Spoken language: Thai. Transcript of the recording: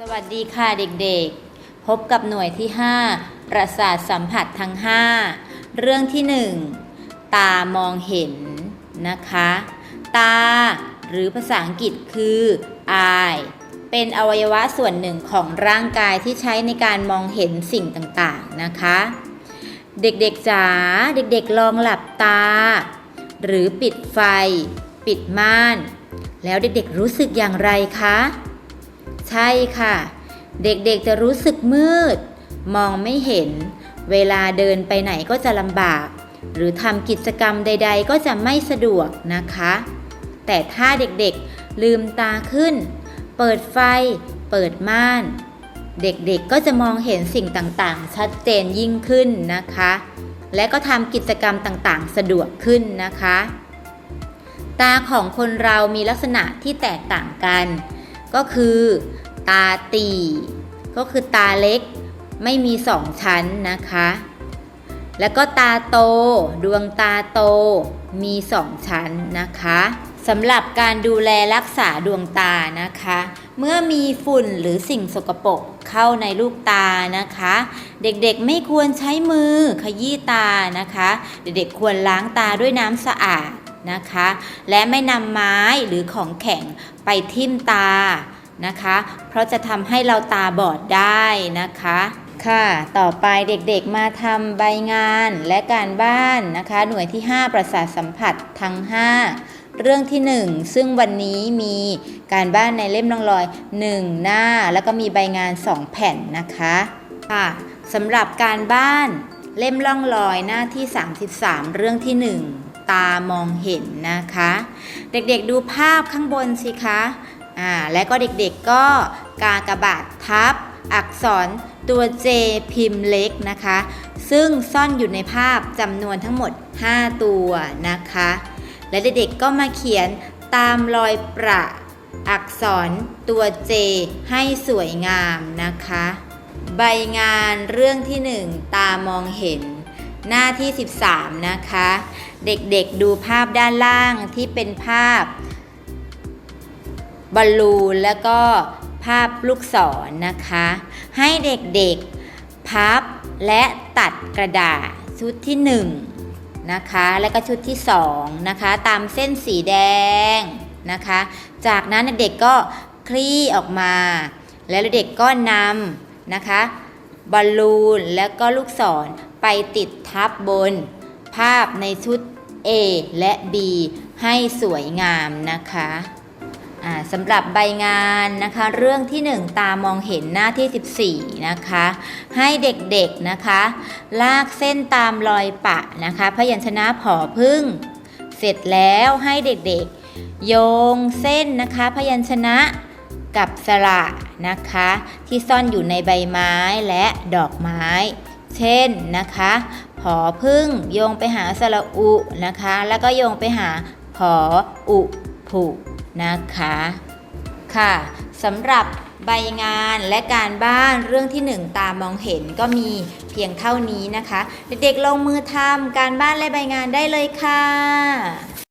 สวัสดีค่ะเด็กๆ พบกับหน่วยที่ 5 ประสาทสัมผัสทั้ง 5 เรื่องที่ 1 ตามองเห็นนะคะ ตา หรือภาษาอังกฤษคือ eye เป็นอวัยวะส่วนหนึ่งของร่างกายที่ใช้ในการมองเห็นสิ่งต่างๆนะคะ เด็กๆจ๋าเด็กๆลองหลับตา หรือปิดไฟ ปิดม่าน แล้วเด็กๆรู้สึกอย่างไรคะ ใช่ค่ะ เด็กๆจะรู้สึกมืด มองไม่เห็น เวลาเดินไปไหนก็จะลำบาก หรือทำกิจกรรมใด ๆ ก็จะไม่สะดวกนะคะ แต่ถ้าเด็กๆลืมตาขึ้น เปิดไฟ เปิดม่าน เด็กๆก็จะมองเห็นสิ่งต่างๆ ชัดเจนยิ่งขึ้นนะคะ และก็ทำกิจกรรมต่างๆ สะดวกขึ้นนะคะ ตาของคนเรามีลักษณะที่แตกต่างกัน ก็คือตาตีก็คือตาเล็กไม่มีสองชั้นนะคะ แล้วก็ตาโต ดวงตาโตมีสองชั้นนะคะสำหรับการดูแลรักษาดวงตานะคะ เมื่อมีฝุ่นหรือสิ่งสกปรกเข้าในลูกตานะคะ เด็กๆไม่ควรใช้มือขยี้ตานะคะ เด็กๆควรล้างตาด้วยน้ำสะอาด นะคะ และไม่นำไม้หรือของแข็งไปทิ่มตานะคะ เพราะจะทำให้เราตาบอดได้นะคะค่ะ ต่อไปเด็กๆมาทำใบงานและการบ้านนะคะ หน่วยที่ 5 ประสาทสัมผัสทั้ง 5 เรื่องที่ 1 ซึ่งวันนี้มีการบ้านในเล่มน้องรอย 1 หน้า แล้วก็มีใบงาน 2 แผ่นนะคะค่ะสำหรับการบ้านเล่มล่องลอยหน้าที่ 33 เรื่องที่ 1 ตามองเห็นนะคะ เด็กๆดูภาพข้างบนสิคะอ่าและก็เด็กๆก็กากบาททับ อักษรตัว J พิมพ์เล็กนะคะ ซึ่งซ่อนอยู่ในภาพจำนวนทั้งหมด 5 ตัวนะคะ และเด็กๆก็มาเขียนตามรอยประอักษรตัว J ให้สวยงามนะคะ ใบงานเรื่องที่ 1 ตามองเห็น หน้าที่ 13 นะคะ เด็กๆดูภาพด้านล่างที่เป็นภาพบอลลูนแล้วก็ภาพลูกศรนนะคะ ให้เด็กๆพับและตัดกระดาษชุดที่1นะคะแล้วก็ชุดที่2นะคะตามเส้นสีแดงนะคะ จากนั้นเด็กก็คลี่ออกมา แล้วเด็กก็นำนะคะบอลลูนแล้วก็ลูกศร ไปติดทับบน ภาพในชุด A และ B ให้สวยงามนะคะอ่าสำหรับใบงานนะคะ เรื่องที่ 1 ตามองเห็นหน้าที่ 14 นะคะ ให้เด็กๆนะคะ ลากเส้นตามรอยปะนะคะ พยัญชนะผอพึ่ง เสร็จแล้วให้เด็กๆ โยงเส้นนะคะ พยัญชนะกับสระนะคะ ที่ซ่อนอยู่ในใบไม้และดอกไม้ เช่นนะคะผอพึ่งโยงไปหาสระอุนะคะ แล้วก็โยงไปหาผออุผุนะคะค่ะสำหรับใบงานและการบ้านเรื่องที่ 1 ตามองเห็นก็มีเพียงเท่านี้นะคะ เด็กๆลงมือทำการบ้านและใบงานได้เลยค่ะ